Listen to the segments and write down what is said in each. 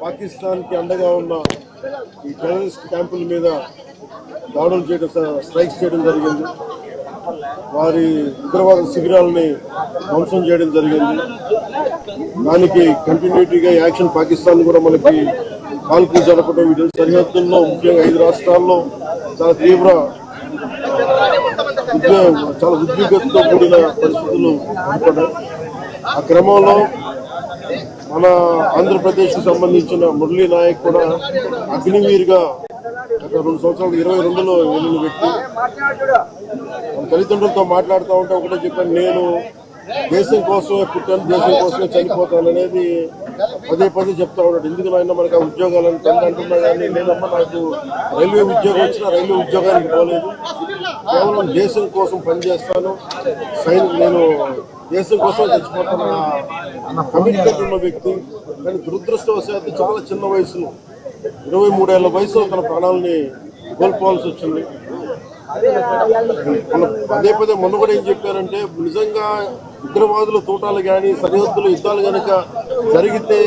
పాకిస్తాన్కి అండగా ఉన్న ఈ టెర్రరిస్ట్ క్యాంపుల మీద దాడులు చేయడం స- స్ట్రైక్స్ చేయడం జరిగింది. వారి ఉగ్రవాద శిబిరాలని ధ్వంసం చేయడం జరిగింది. దానికి కంటిన్యూటీగా యాక్షన్ పాకిస్తాన్ కూడా మనకి కాల్పులు జరపడం వీటి సరిహద్దుల్లో ముఖ్యంగా ఐదు రాష్ట్రాల్లో చాలా తీవ్ర చాలా ఉద్విగ్నతతో కూడిన పరిస్థితులు ఏర్పడ్డాయి. ఆ క్రమంలో మన ఆంధ్రప్రదేశ్కి సంబంధించిన మురళీ నాయక్ కూడా అగ్నివీరుగా గత రెండు సంవత్సరాలు ఇరవై రెండులో వెళ్ళిన వ్యక్తి తల్లిదండ్రులతో మాట్లాడుతూ ఉంటే ఒకటే చెప్పాను నేను దేశం కోసమే పుట్టాను దేశం కోసమే చనిపోతాను అనేది పదే పదే చెప్తా ఉన్నాడు. ఎందుకు నాయన మనకు ఆ ఉద్యోగాలను తండ్రి అంటున్నా కానీ లేదమ్మా నాకు రైల్వే ఉద్యోగం వచ్చినా రైల్వే ఉద్యోగానికి పోలేదు. కేవలం దేశం కోసం పనిచేస్తాను. సైన్ నేను దేశం కోసం చచ్చిపోతాను కమిట్మెంట్ ఉన్న వ్యక్తి కానీ దురదృష్టవశాత్తు చాలా చిన్న వయసులో ఇరవై మూడేళ్ళ వయసులో తన ప్రాణాలని కోల్పోవాల్సి వచ్చింది. మన పదే పదే మొన్న కూడా ఏం చెప్పారంటే నిజంగా ఉగ్రవాదుల తోటాలు కానీ సరిహద్దుల యుద్ధాలు కనుక జరిగితే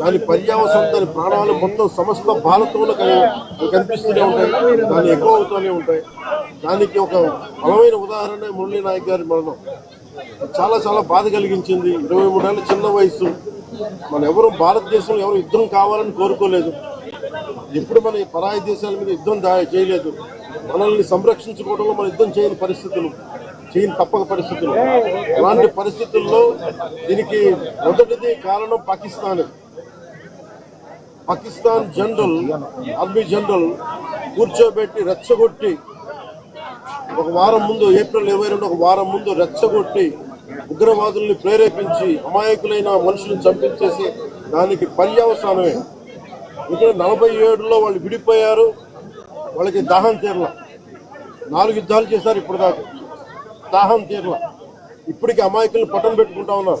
దాని పర్యావసరం దాని ప్రాణాలు మొత్తం సమస్త బాలతోలు కనిపిస్తూనే ఉంటాయి. దాన్ని ఎక్కువ అవుతూనే ఉంటాయి. దానికి ఒక బలమైన ఉదాహరణ మురళీ నాయక్ గారి మరణం. చాలా చాలా బాధ కలిగించింది. ఇరవై మూడేళ్ళ చిన్న వయసు మన ఎవరు భారతదేశంలో ఎవరు యుద్ధం కావాలని కోరుకోలేదు. ఎప్పుడు మన ఈ పరాయి దేశాల మీద యుద్ధం దా- చేయలేదు. మనల్ని సంరక్షించుకోవడంలో మన యుద్ధం చేయని పరిస్థితులు చేయని తప్పక పరిస్థితులు. అలాంటి పరిస్థితుల్లో దీనికి మొదటిది కారణం Pakistan. Pakistan general army general కూర్చోబెట్టి రెచ్చగొట్టి ఒక వారం ముందు ఏప్రిల్ ఇరవై రెండు ఒక వారం ముందు రెచ్చగొట్టి ఉగ్రవాదుల్ని ప్రేరేపించి అమాయకులైన మనుషులను చంపించేసి దానికి పర్యవసానమే. ఇక్కడ నలభై ఏడులో వాళ్ళు విడిపోయారు వాళ్ళకి దాహం తీరల. నాలుగు యుద్ధాలు చేశారు ఇప్పటిదాకా. దాహం తీరల. ఇప్పటికి అమాయకులను పట్టం పెట్టుకుంటా ఉన్నారు.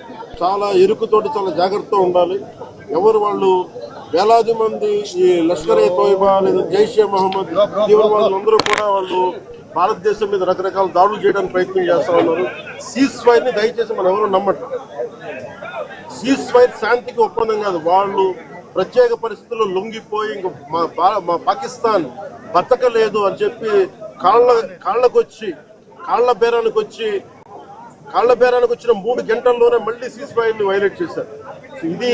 చాలా ఎరుకుతోటి చాలా జాగ్రత్తగా ఉండాలి. ఎవరు వాళ్ళు వేలాది మంది ఈ లష్కర్ ఏ తోయిబా లేదా జైషే మహమ్మద్ తీవ్రవాదులు అందరూ కూడా వాళ్ళు భారతదేశం మీద రకరకాల దాడులు చేయడానికి ప్రయత్నం చేస్తా ఉన్నారు. సీజ్ ఫైర్ని దయచేసి మనం ఎవరు నమ్మటం సీజ్ ఫైర్ శాంతికి ఒప్పందం కాదు. వాళ్ళు ప్రత్యేక పరిస్థితుల్లో లొంగిపోయి ఇంక మా మా పాకిస్తాన్ బతకలేదు అని చెప్పి కాళ్ళ కాళ్ళకొచ్చి కాళ్ళ బేరానికి వచ్చి కాళ్ళ బేరానికి వచ్చిన మూడు గంటల్లోనే మళ్ళీ సీజ్ ఫైర్ని వైలేట్ చేశారు. ఇది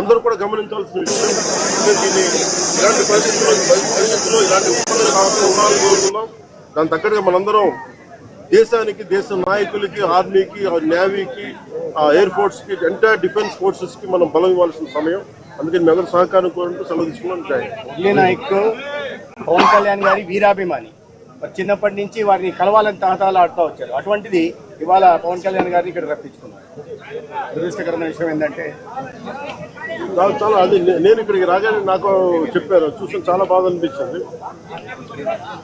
అందరూ కూడా గమనించాల్సిన విషయం. దీన్ని ఇలాంటి పరిస్థితుల్లో భవిష్యత్తులో ఇలాంటి ఇబ్బందులు కాకుండా ఉండాలని కోరుతున్నాం దాని తగ్గట్టుగా మనందరం దేశానికి దేశ నాయకులకి ఆర్మీకి ఆ నేవీకి ఆ ఎయిర్ ఫోర్స్కి ఎంటైర్ డిఫెన్స్ ఫోర్సెస్కి మనం బలం ఇవ్వాల్సిన సమయం. అందుకని మీ అందరూ సహకారం కోరుకుంటూ సెలవు తీసుకున్నాం. నాయక్ పవన్ కళ్యాణ్ గారి వీరాభిమాని. చిన్నప్పటి నుంచి వారిని కలవాలని తహతాలు ఆడుతూ వచ్చారు. అటువంటిది ఇవాళ పవన్ కళ్యాణ్ గారిని ఇక్కడ రప్పించుకున్నారు. దురదృష్టకరమైన విషయం ఏంటంటే చాలా చాలా అది నేను ఇక్కడికి రాగానే నాకు చెప్పారు చూసిన చాలా బాధ అనిపించింది.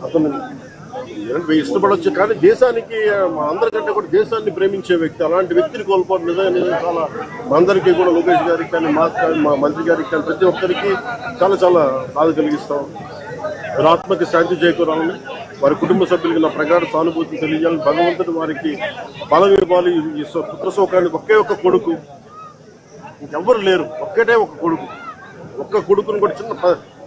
అతను ఇష్టపడవచ్చు ఇష్టపడొచ్చు కానీ దేశానికి మా అందరికంటే కూడా దేశాన్ని ప్రేమించే వ్యక్తి అలాంటి వ్యక్తిని కోల్పోవడం నిజంగా చాలా అందరికీ కూడా లోకేష్ గారికి కానీ మా కానీ మా మంత్రి గారికి కానీ ప్రతి ఒక్కరికి చాలా చాలా బాధ కలిగిస్తాం. ఆత్మకి శాంతి చేకూరాలని వారి కుటుంబ సభ్యులకి నా ప్రగాఢ సానుభూతిని తెలియజేయాలని భగవంతుడు వారికి బలం ఇవ్వాలి. ఈ పుత్ర శోకానికి ఒకే ఒక్క కొడుకు. ఇంకెవ్వరు లేరు. ఒక్కటే ఒక కొడుకు. ఒక్క కొడుకుని కూడా చిన్న